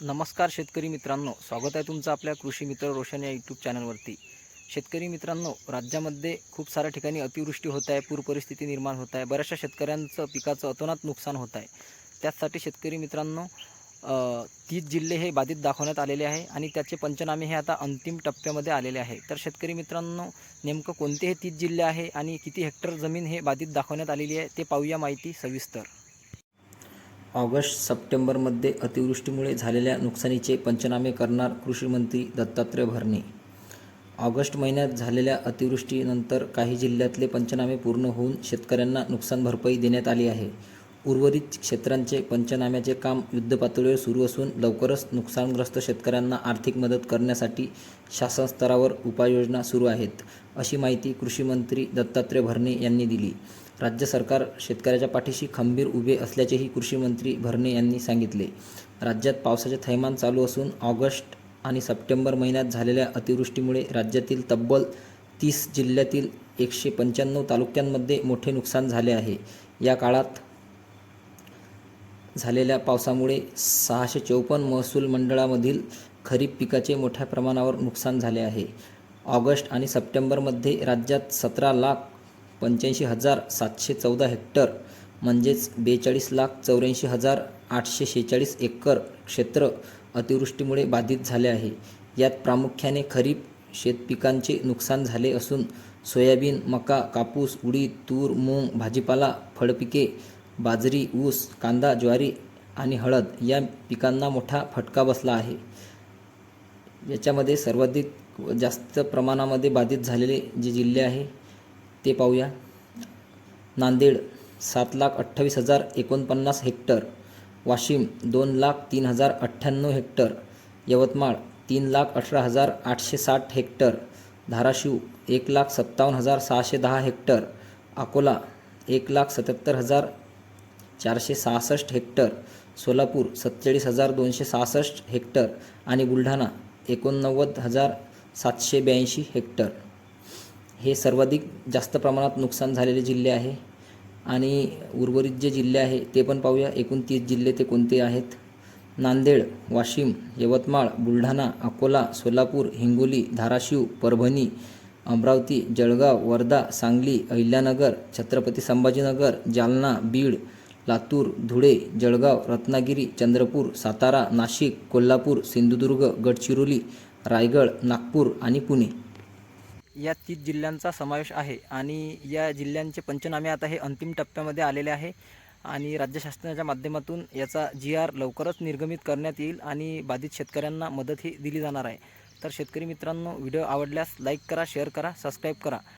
नमस्कार शेतकरी मित्रांनो. स्वागत आहे तुमचं आपल्या कृषी मित्र रोशन या यूट्यूब चॅनलवरती. शेतकरी मित्रांनो राज्यामध्ये खूप साऱ्या ठिकाणी अतिवृष्टी होत आहे पूर परिस्थिती निर्माण होत आहे बऱ्याचशा शेतकऱ्यांचं पिकाचं अतोनात नुकसान होत आहे. त्याचसाठी शेतकरी मित्रांनो तीस जिल्हे हे बाधित दाखवण्यात आलेले आहे आणि त्याचे पंचनामे हे आता अंतिम टप्प्यामध्ये आलेले आहे. तर शेतकरी मित्रांनो नेमकं कोणते हे तीस जिल्हे आहे आणि किती हेक्टर जमीन हे बाधित दाखवण्यात आलेली आहे ते पाहूया माहिती सविस्तर. ऑगस्ट सप्टेंबरमध्ये अतिवृष्टीमुळे झालेल्या नुकसानीचे पंचनामे करणार कृषीमंत्री दत्तात्रय भरणे. ऑगस्ट महिन्यात झालेल्या अतिवृष्टीनंतर काही जिल्ह्यातले पंचनामे पूर्ण होऊन शेतकऱ्यांना नुकसान भरपाई देण्यात आली आहे. उर्वरित क्षेत्रांचे पंचनाम्याचे काम युद्धपातळीवर सुरू असून लवकरच नुकसानग्रस्त शेतकऱ्यांना आर्थिक मदत करण्यासाठी शासनस्तरावर उपाययोजना सुरू आहेत अशी माहिती कृषीमंत्री दत्तात्रय भरणे यांनी दिली. राज्य सरकार शेतकऱ्याच्या पाठीशी खंबीर उभे असल्याचेही कृषीमंत्री भरणे यांनी सांगितले. राज्यात पावसाचे थैमान चालू असून ऑगस्ट आणि सप्टेंबर महिन्यात झालेल्या अतिवृष्टीमुळे राज्यातील तब्बल तीस जिल्ह्यातील एकशे पंच्याण्णव तालुक्यांमध्ये मोठे नुकसान झाले आहे. या काळात झालेल्या पावसामुळे सहाशे चौपन्न महसूल मंडळामधील खरीप पिकाचे मोठ्या प्रमाणावर नुकसान झाले आहे. ऑगस्ट आणि सप्टेंबरमध्ये राज्यात सतरा लाख पंच्याऐंशी हजार सातशे चौदा हेक्टर म्हणजेच बेचाळीस लाख चौऱ्याऐंशी हजार आठशे शेहेचाळीस एकर क्षेत्र अतिवृष्टीमुळे बाधित झाले आहे. यात प्रामुख्याने खरीप शेतपिकांचे नुकसान झाले असून सोयाबीन मका कापूस उडीद तूर मूग भाजीपाला फळपिके बाजरी ऊस कांदा ज्वारी आणि हळद या पिकांना मोठा फटका बसला आहे. याच्यामध्ये सर्वाधिक जास्त प्रमाणामध्ये बाधित झालेले जे जिल्हे आहे ते पाहूया. नांदेड सात लाख अठ्ठावीस हजार एकोणपन्नास हेक्टर. वाशिम दोन लाख तीन हजार अठ्ठ्याण्णव हेक्टर. यवतमाळ तीन लाख अठरा हजार आठशे साठ हेक्टर. धाराशिव एक लाख सत्तावन्न हजार सहाशे दहा हेक्टर. अकोला एक लाख सत्याहत्तर हजार चारशे सहासष्ट हेक्टर सोलापूर सत्तेचाळीस हजार दोनशे सहासष्ट हेक्टर आणि बुलढाणा एकोणनव्वद हजार सातशे ब्याऐंशी हेक्टर. हे सर्वाधिक जास्त प्रमाणात नुकसान झालेले जिल्हे आहे आणि उर्वरित जे जिल्हे आहे ते पण पाहूया. एकूण तीस जिल्हे ते कोणते आहेत? नांदेड वाशिम यवतमाळ बुलढाणा अकोला सोलापूर हिंगोली धाराशिव परभणी अमरावती जळगाव वर्धा सांगली अहिल्यानगर छत्रपती संभाजीनगर जालना बीड लातूर धुळे जळगाव रत्नागिरी चंद्रपूर सातारा नाशिक कोल्हापूर सिंधुदुर्ग गडचिरोली रायगड नागपूर आणि पुणे. या तीस जिल्ह्यांचा समावेश आहे आणि या जिल्ह्यांचे पंचनामे आता हे अंतिम टप्प्यामध्ये आलेले आहे आणि राज्य शासनाच्या माध्यमातून याचा जी आर लवकरच निर्गमित करण्यात येईल आणि बाधित शेतकऱ्यांना मदतही दिली जाणार आहे. तर शेतकरी मित्रांनो व्हिडिओ आवडल्यास लाईक करा शेअर करा सबस्क्राईब करा.